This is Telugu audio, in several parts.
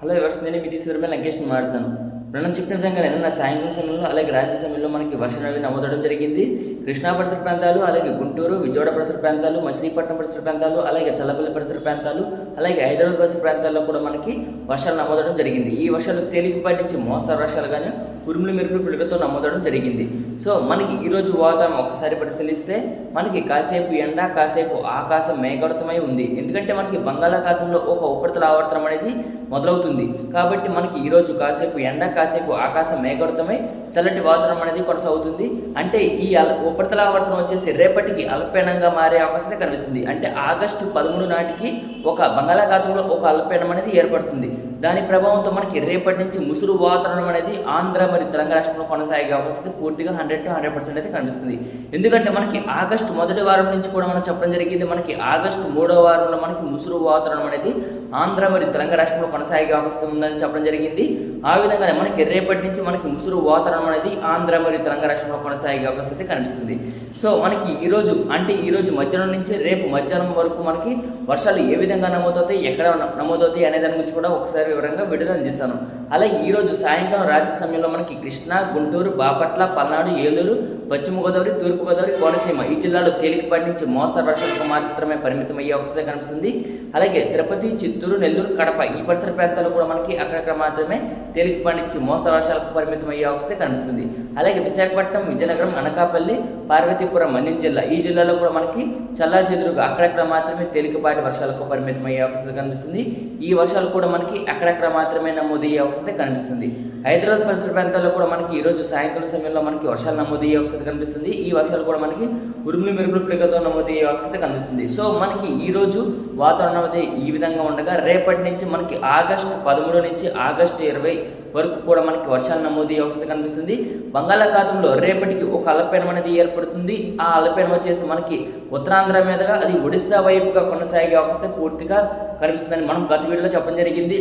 ಹಲೋ ಇವರ್ಸ್ ನೆನೆ ಮಿತಿ ಮೇಲೆ ಲಂಕೇಶನ್ ಮಾಡ್ತಾನು మనం చెప్పిన విధంగా నిన్న సాయంత్రం సమయంలో అలాగే రాత్రి సమయంలో మనకి వర్షం అనేవి నమోదవడం జరిగింది. కృష్ణా పరిసర ప్రాంతాలు అలాగే గుంటూరు విజయవాడ పరిసర ప్రాంతాలు మచిలీపట్నం పరిసర ప్రాంతాలు అలాగే చల్లపల్లి పరిసర ప్రాంతాలు అలాగే హైదరాబాద్ పరిసర ప్రాంతాల్లో కూడా మనకి వర్షాలు నమోదవడం జరిగింది. ఈ వర్షాలు తేలికపాటి నుంచి మోస్తరు వర్షాలు కానీ ఉరుములు మెరుపులు పిల్లలతో నమోదవడం జరిగింది. సో మనకి ఈరోజు వాతావరణం ఒక్కసారి పరిశీలిస్తే మనకి కాసేపు ఎండ కాసేపు ఆకాశం మేఘవృతమై ఉంది. ఎందుకంటే మనకి బంగాళాఖాతంలో ఒక ఉపరితల ఆవర్తనం అనేది మొదలవుతుంది. కాబట్టి మనకి ఈరోజు కాసేపు ఎండ కాసేపు ఆకాశం మేఘవృతమై చల్లటి వాతావరణం అనేది కొనసాగుతుంది. అంటే ఈ అల ఉపరితల ఆవర్తనం వచ్చేసి రేపటికి అల్పపీడనంగా మారే అవకాశం కనిపిస్తుంది. అంటే ఆగస్టు పదమూడు నాటికి ఒక బంగాళాఖాతంలో ఒక అల్పపీడనం అనేది ఏర్పడుతుంది. దాని ప్రభావంతో మనకి రేపటి నుంచి ముసురు వాతావరణం అనేది ఆంధ్ర మరియు తెలంగాణ రాష్ట్రంలో కొనసాగే అవకాశం పూర్తిగా హండ్రెడ్ టు హండ్రెడ్ పర్సెంట్ అయితే కనిపిస్తుంది. ఎందుకంటే మనకి ఆగస్టు మొదటి వారం నుంచి కూడా మనం చెప్పడం జరిగింది మనకి ఆగస్టు మూడో వారంలో మనకి ముసురు వాతావరణం అనేది ఆంధ్ర మరియు తెలంగాణ రాష్ట్రంలో కొనసాగే అవకాశం ఉందని చెప్పడం జరిగింది. ఆ విధంగానే మనకి రేపటి నుంచి మనకి ముసురు వాతావరణం అనేది ఆంధ్ర మరియు తెలంగాణ రాష్ట్రంలో కొనసాగే అవకాశం అయితే కనిపిస్తుంది. సో మనకి ఈరోజు అంటే ఈరోజు మధ్యాహ్నం నుంచి రేపు మధ్యాహ్నం వరకు మనకి వర్షాలు ఏ విధంగా నమోదవుతాయి ఎక్కడ నమోదవుతాయి అనే దాని గురించి కూడా ఒకసారి వివరంగా వీడియోలో అందిస్తాను అలాగే ఈరోజు సాయంకాలం రాత్రి సమయంలో మనకి కృష్ణా గుంటూరు బాపట్ల పల్నాడు ఏలూరు పశ్చిమ గోదావరి తూర్పు గోదావరి కోనసీమ ఈ జిల్లాలో తేలికపాటి నుంచి మోస్తరు వర్షాలకు మాత్రమే పరిమితం అయ్యే అవకాశం కనిపిస్తుంది. అలాగే తిరుపతి చిత్తూరు నెల్లూరు కడప ఈ పరిసర ప్రాంతాలు కూడా మనకి అక్కడక్కడ మాత్రమే తేలికపాటి నుంచి మోస్తరు వర్షాలకు పరిమితం అయ్యే అవకాశం కనిపిస్తుంది. అలాగే విశాఖపట్నం విజయనగరం అనకాపల్లి పార్వతీపురం మన్యం జిల్లా. ఈ జిల్లాలో కూడా మనకి చల్లాచెదురుగా అక్కడక్కడ మాత్రమే తేలికపాటి వర్షాలకు పరిమితం అయ్యే అవకాశం కనిపిస్తుంది. ఈ వర్షాలు కూడా మనకి అక్కడక్కడ మాత్రమే నమోదయ్యే అవకాశం కనిపిస్తుంది. హైదరాబాద్ పరిసర ప్రాంతాల్లో కూడా మనకి ఈ రోజు సాయంకాలం సమయంలో మనకి వర్షాలు నమోదయ్యే అవకాశం కనిపిస్తుంది. ఈ వర్షాలు కూడా మనకి ఉరుములు మెరుపులు పిల్లలతో నమోదయ్యే అవకాశం కనిపిస్తుంది. సో మనకి ఈ రోజు వాతావరణం ఈ విధంగా ఉండగా రేపటి నుంచి మనకి ఆగస్టు పదమూడు నుంచి ఆగస్టు ఇరవై వరకు కూడా మనకి వర్షాలు నమోదయ్యే అవస్థ కనిపిస్తుంది. బంగాళాఖాతంలో రేపటికి ఒక అల్పపీడనం అనేది ఏర్పడుతుంది. ఆ అల్పపీడనం వచ్చేసి మనకి ఉత్తరాంధ్ర మీదుగా అది ఒడిశా వైపుగా కొనసాగే అవస్థ పూర్తిగా కనిపిస్తుందని మనం గత వీడియోలో చెప్పడం జరిగింది.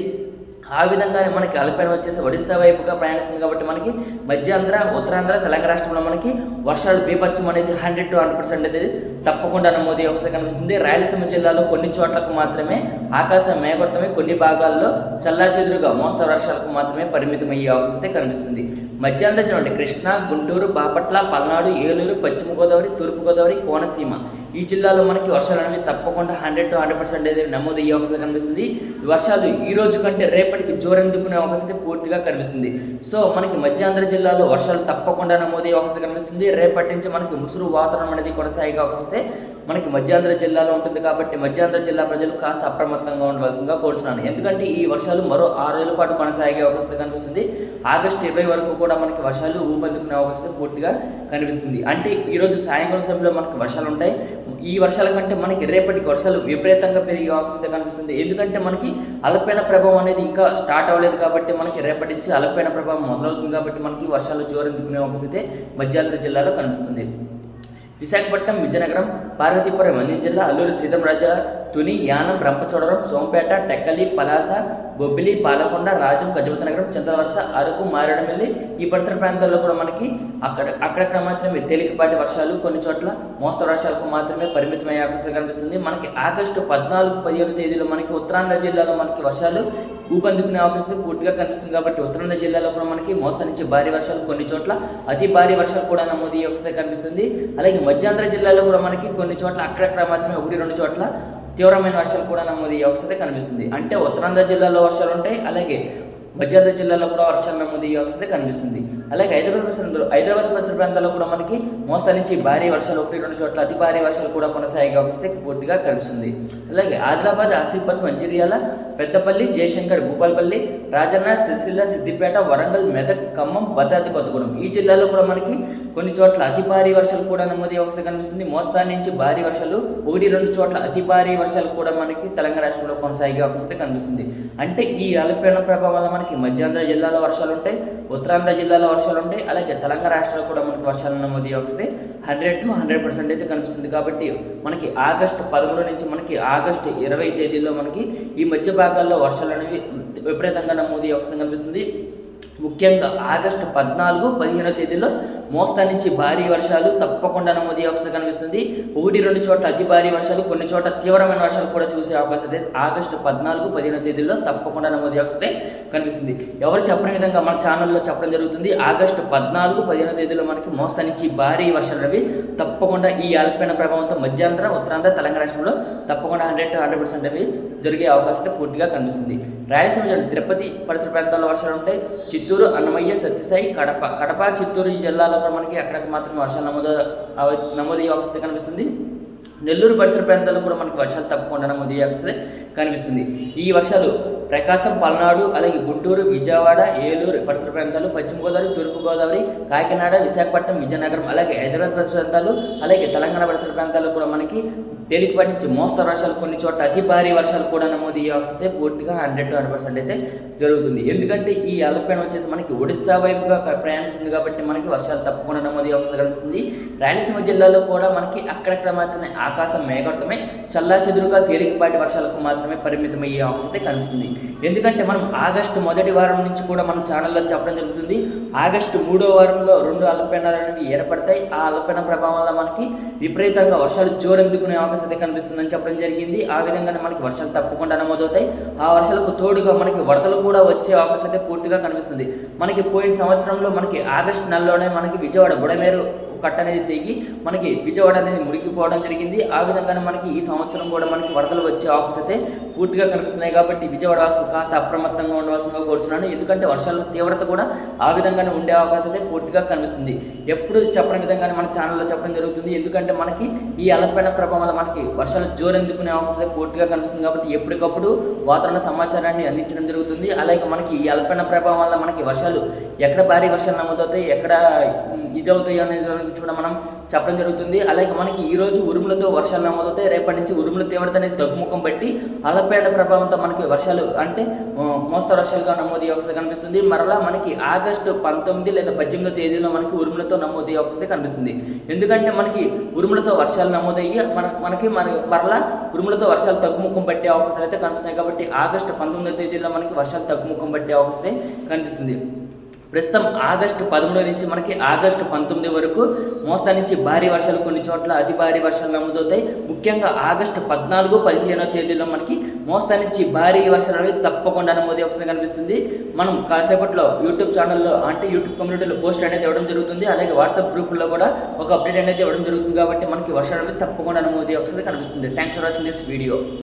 ఆ విధంగానే మనకి అల్పపీడనం వచ్చేసి ఒడిశా వైపుగా ప్రయాణిస్తుంది కాబట్టి మనకి మధ్యాంధ్ర ఉత్తరాంధ్ర తెలంగాణ రాష్ట్రంలో మనకి వర్షాలు బీభత్సం అనేది హండ్రెడ్ టు హండ్రెడ్ పర్సెంట్ అనేది తప్పకుండా నమోదు అవస్థ కనిపిస్తుంది. రాయలసీమ జిల్లాలో కొన్ని చోట్లకు మాత్రమే ఆకాశం మేఘవర్తమై కొన్ని భాగాల్లో చల్లాచెదురుగా మోస్తరు వర్షాలకు మాత్రమే పరిమితమయ్యే అవస్థ కనిపిస్తుంది. మధ్యాంధ్ర చూడండి కృష్ణా గుంటూరు బాపట్ల పల్నాడు ఏలూరు పశ్చిమ గోదావరి తూర్పు గోదావరి కోనసీమ. ఈ జిల్లాలో మనకి వర్షాలు అనేవి తప్పకుండా హండ్రెడ్ టు హండ్రెడ్ పర్సెంట్ అనేది నమోదు అయ్యే అవకాశం కనిపిస్తుంది. వర్షాలు ఈ రోజు కంటే రేపటికి జోరెందుకునే అవకాశం అయితే పూర్తిగా కనిపిస్తుంది. సో మనకి మధ్యాంధ్ర జిల్లాలో వర్షాలు తప్పకుండా నమోదయ్యే అవకాశం కనిపిస్తుంది. రేపటి నుంచి మనకి ముసురు వాతావరణం అనేది కొనసాగే అవకాశం అయితే మనకి మధ్యాంధ్ర జిల్లాలో ఉంటుంది కాబట్టి మధ్యాంధ్ర జిల్లా ప్రజలు కాస్త అప్రమత్తంగా ఉండవలసిందిగా కోరుచున్నాను. ఎందుకంటే ఈ వర్షాలు మరో ఆరు రోజుల పాటు కొనసాగే అవకాశం కనిపిస్తుంది. ఆగస్టు ఇరవై వరకు కూడా మనకి వర్షాలు ఊపందుకునే అవకాశం పూర్తిగా కనిపిస్తుంది. అంటే ఈరోజు సాయంకాలం సమయంలో మనకి వర్షాలు ఉంటాయి. ఈ వర్షాల కంటే మనకి రేపటికి వర్షాలు విపరీతంగా పెరిగే అవకాశం కనిపిస్తుంది. ఎందుకంటే మనకి అల్పైన ప్రభావం అనేది ఇంకా స్టార్ట్ అవ్వలేదు కాబట్టి మనకి రేపటి నుంచి అల్పైన ప్రభావం మొదలవుతుంది కాబట్టి మనకి వర్షాలు జోరెందుకునే అవకాశం అయితే మధ్యాంధ్ర జిల్లాలో కనిపిస్తుంది. విశాఖపట్నం విజయనగరం పార్వతీపురం అన్ని జిల్లా అల్లూరు సీతంరాజ తుని యానం రంపచోడవరం సోంపేట టెక్కలి పలాస బొబ్బిలి పాలకొండ రాజం గజపతినగరం చంద్రవర్ష అరకు మారేడుమిల్లి ఈ పరిసర ప్రాంతాల్లో కూడా మనకి అక్కడ అక్కడక్కడ మాత్రమే తేలికపాటి వర్షాలు కొన్ని చోట్ల మోస్తరు వర్షాలకు మాత్రమే పరిమితమయ్యే అవకాశం కనిపిస్తుంది. మనకి ఆగస్టు పద్నాలుగు పదిహేను తేదీలో మనకి ఉత్తరాంధ్ర జిల్లాలో మనకి వర్షాలు ఊపందుకునే అవకాశం పూర్తిగా కనిపిస్తుంది కాబట్టి ఉత్తరాంధ్ర జిల్లాలో కూడా మనకి మోస్తరు నుంచి భారీ వర్షాలు కొన్ని చోట్ల అతి భారీ వర్షాలు కూడా నమోదయ్యే అవకాశం కనిపిస్తుంది. అలాగే మధ్యాంధ్ర జిల్లాలో కూడా మనకి కొన్ని కొన్ని చోట్ల అక్కడక్కడ మాత్రమే ఒకటి రెండు చోట్ల తీవ్రమైన వర్షాలు కూడా నమోదయ్యే అవసరం కనిపిస్తుంది. అంటే ఉత్తరాంధ్ర జిల్లాలో వర్షాలు ఉంటాయి అలాగే మధ్యాంధ్ర జిల్లాలో కూడా వర్షాలు నమోదయ్యే అవసరం కనిపిస్తుంది. అలాగే హైదరాబాద్ పరిసర హైదరాబాద్ పరిసర ప్రాంతాల్లో కూడా మనకి మోస్తరు నుంచి భారీ వర్షాలు ఒకటి రెండు చోట్ల అతి భారీ వర్షాలు కూడా కొనసాగే అవస్థ పూర్తిగా కనిపిస్తుంది. అలాగే ఆదిలాబాద్ ఆసిఫాబాద్ మంచిర్యాల పెద్దపల్లి జయశంకర్ భూపాలపల్లి రాజన్న సిరిసిల్ల సిద్దిపేట వరంగల్ మెదక్ ఖమ్మం భద్రాద్రి కొత్తగూడెం. ఈ జిల్లాలో కూడా మనకి కొన్ని చోట్ల అతి భారీ వర్షాలు కూడా నమోదయ్యే అవకాశం కనిపిస్తుంది. మోస్తారు నుంచి భారీ వర్షాలు ఒకటి రెండు చోట్ల అతి భారీ వర్షాలు కూడా మనకి తెలంగాణ రాష్ట్రంలో కొనసాగే అవకాశం కనిపిస్తుంది. అంటే ఈ అల్పీడన ప్రభావం వల్ల మనకి మధ్యాంధ్ర జిల్లాలో వర్షాలు ఉంటాయి ఉత్తరాంధ్ర జిల్లాలో వర్షాలు ఉంటాయి అలాగే తెలంగాణ రాష్ట్రాలు కూడా మనకి వర్షాలు నమోదయ్యే వస్తుంది హండ్రెడ్ టు హండ్రెడ్ పర్సెంట్ అయితే కనిపిస్తుంది. కాబట్టి మనకి ఆగస్టు పదమూడు నుంచి మనకి ఆగస్టు ఇరవై తేదీలో మనకి ఈ మధ్య భాగాల్లో వర్షాలు అనేవి విపరీతంగా నమోదయ్యే అవసరం కనిపిస్తుంది. ముఖ్యంగా ఆగస్టు పద్నాలుగు పదిహేనో తేదీలో మోస్తా నుంచి భారీ వర్షాలు తప్పకుండా నమోదు అవకాశం కనిపిస్తుంది. ఒకటి రెండు చోట్ల అతి భారీ వర్షాలు కొన్ని చోట్ల తీవ్రమైన వర్షాలు కూడా చూసే అవకాశం అయితే ఆగస్టు పద్నాలుగు పదిహేనో తేదీలో తప్పకుండా నమోదు అవకాశం అయితే కనిపిస్తుంది. ఎవరు చెప్పని విధంగా మన ఛానల్లో చెప్పడం జరుగుతుంది. ఆగస్టు పద్నాలుగు పదిహేనో తేదీలో మనకి మోస్తా నుంచి భారీ వర్షాలు అవి తప్పకుండా ఈ ఆల్పైన ప్రభావంతో మధ్యాంధ్ర ఉత్తరాంధ్ర తెలంగాణ రాష్ట్రంలో తప్పకుండా హండ్రెడ్ టు హండ్రెడ్ పర్సెంట్ అవి జరిగే అవకాశం పూర్తిగా కనిపిస్తుంది. రాయలసీమ జిల్లా తిరుపతి పరిసర ప్రాంతాల్లో వర్షాలు ఉంటాయి చిత్తూరు అన్నమయ్య సత్యసాయి కడప కడప చిత్తూరు జిల్లాలో కూడా మనకి అక్కడికి మాత్రం వర్షాలు నమోదు నమోదయ్యే అవస్థ కనిపిస్తుంది. నెల్లూరు పరిసర ప్రాంతాల్లో కూడా మనకి వర్షాలు తప్పకుండా నమోదయ్యే అవస్థ కనిపిస్తుంది. ఈ వర్షాలు ప్రకాశం పల్నాడు అలాగే గుంటూరు విజయవాడ ఏలూరు పరిసర ప్రాంతాలు పశ్చిమ గోదావరి తూర్పు గోదావరి కాకినాడ విశాఖపట్నం విజయనగరం అలాగే హైదరాబాద్ పరిసర ప్రాంతాలు అలాగే తెలంగాణ పరిసర ప్రాంతాల్లో కూడా మనకి తేలికపాటి నుంచి మోస్తరు వర్షాలు కొన్ని చోట్ల అతి భారీ వర్షాలు కూడా నమోదు అయ్యే అవస్థ పూర్తిగా హండ్రెడ్ టు హండ్రెడ్ పర్సెంట్ అయితే జరుగుతుంది. ఎందుకంటే ఈ అల్పీన వచ్చేసి మనకి ఒడిస్సా వైపుగా ప్రయాణిస్తుంది కాబట్టి మనకి వర్షాలు తప్పకుండా నమోదు అయ్యే అవస్థ కనిపిస్తుంది. రాయలసీమ జిల్లాలో కూడా మనకి అక్కడక్కడ మాత్రమే ఆకాశం మేఘార్థమై చల్లా చెదురుగా తేలికపాటి వర్షాలకు మాత్రమే పరిమితమయ్యే అవసరం కనిపిస్తుంది. ఎందుకంటే మనం ఆగస్టు మొదటి వారం నుంచి కూడా మన ఛానల్లో చెప్పడం జరుగుతుంది. ఆగస్టు మూడో వారంలో రెండు అల్పపీడనాలు అనేవి ఏర్పడతాయి. ఆ అల్పపీడన ప్రభావం వల్ల మనకి విపరీతంగా వర్షాలు జోరెందుకునే అవకాశం అయితే కనిపిస్తుందని చెప్పడం జరిగింది. ఆ విధంగానే మనకి వర్షాలు తప్పకుండా నమోదవుతాయి. ఆ వర్షాలకు తోడుగా మనకి వరదలు కూడా వచ్చే అవకాశం అయితే పూర్తిగా కనిపిస్తుంది. మనకి పోయిన సంవత్సరంలో మనకి ఆగస్టు నెలలోనే మనకి విజయవాడ బుడమేరు కట్ట అనేది తెగి మనకి విజయవాడ అనేది మునిగిపోవడం జరిగింది. ఆ విధంగానే మనకి ఈ సంవత్సరం కూడా మనకి వరదలు వచ్చే అవకాశం అయితే పూర్తిగా కనిపిస్తున్నాయి కాబట్టి విజయవాడ వాసులు కాస్త అప్రమత్తంగా ఉండవలసిందిగా కోరుతున్నాను ఎందుకంటే వర్షాల తీవ్రత కూడా ఆ విధంగానే ఉండే అవకాశం అయితే పూర్తిగా కనిపిస్తుంది. ఎప్పుడు చెప్పని విధంగానే మన ఛానల్లో చెప్పడం జరుగుతుంది. ఎందుకంటే మనకి ఈ అలపైన ప్రభావం వల్ల మనకి వర్షాలు జోరెందుకునే అవకాశం అయితే పూర్తిగా కనిపిస్తుంది కాబట్టి ఎప్పటికప్పుడు వాతావరణ సమాచారాన్ని అందించడం జరుగుతుంది. అలాగే మనకి ఈ అలపైన ప్రభావం వల్ల మనకి వర్షాలు ఎక్కడ భారీ వర్షాలు నమోదవుతాయి ఎక్కడ ఇది అనేది గురించి కూడా మనం. చెప్పడం జరుగుతుంది. అలాగే మనకి ఈ రోజు ఉరుములతో వర్షాలు నమోదవుతాయి. రేపటి నుంచి ఉరుముల తీవ్రత అనేది తగ్గుముఖం బట్టి అలపేట ప్రభావంతో మనకి వర్షాలు అంటే మోస్త మోస్తరు వర్షాలుగా నమోదు అవస్థ కనిపిస్తుంది. మరలా మనకి ఆగస్టు పంతొమ్మిది లేదా పద్దెనిమిదో తేదీలో మనకి ఉరుములతో నమోదు అవస్థ కనిపిస్తుంది. ఎందుకంటే మనకి ఉరుములతో వర్షాలు నమోదయ్యి మన మనకి మన మరలా ఉరుములతో వర్షాలు తగ్గుముఖం పట్టే అవకాశాలు అయితే కనిపిస్తున్నాయి. కాబట్టి ఆగస్టు పంతొమ్మిదో తేదీలో మనకి వర్షాలు తగ్గుముఖం పట్టే అవకాశం అయితే కనిపిస్తుంది. ప్రస్తుతం ఆగస్టు పదమూడు నుంచి మనకి ఆగస్టు పంతొమ్మిది వరకు మోస్తా నుంచి భారీ వర్షాలు కొన్ని చోట్ల అతి భారీ వర్షాలు నమోదవుతాయి. ముఖ్యంగా ఆగస్టు పద్నాలుగు పదిహేనో తేదీలో మనకి మోస్తా నుంచి భారీ వర్షాలు అనేవి తప్పకుండా నమోదు అవసరం కనిపిస్తుంది. మనం కాసేపట్లో యూట్యూబ్ ఛానల్లో అంటే యూట్యూబ్ కమ్యూనిటీలో పోస్ట్ అనేది ఇవ్వడం జరుగుతుంది. అలాగే వాట్సాప్ గ్రూపుల్లో కూడా ఒక అప్డేట్ అనేది ఇవ్వడం జరుగుతుంది కాబట్టి మనకి వర్షాలు అనేవి తప్పకుండా నమోదు అవసరం కనిపిస్తుంది. Thanks for watching this video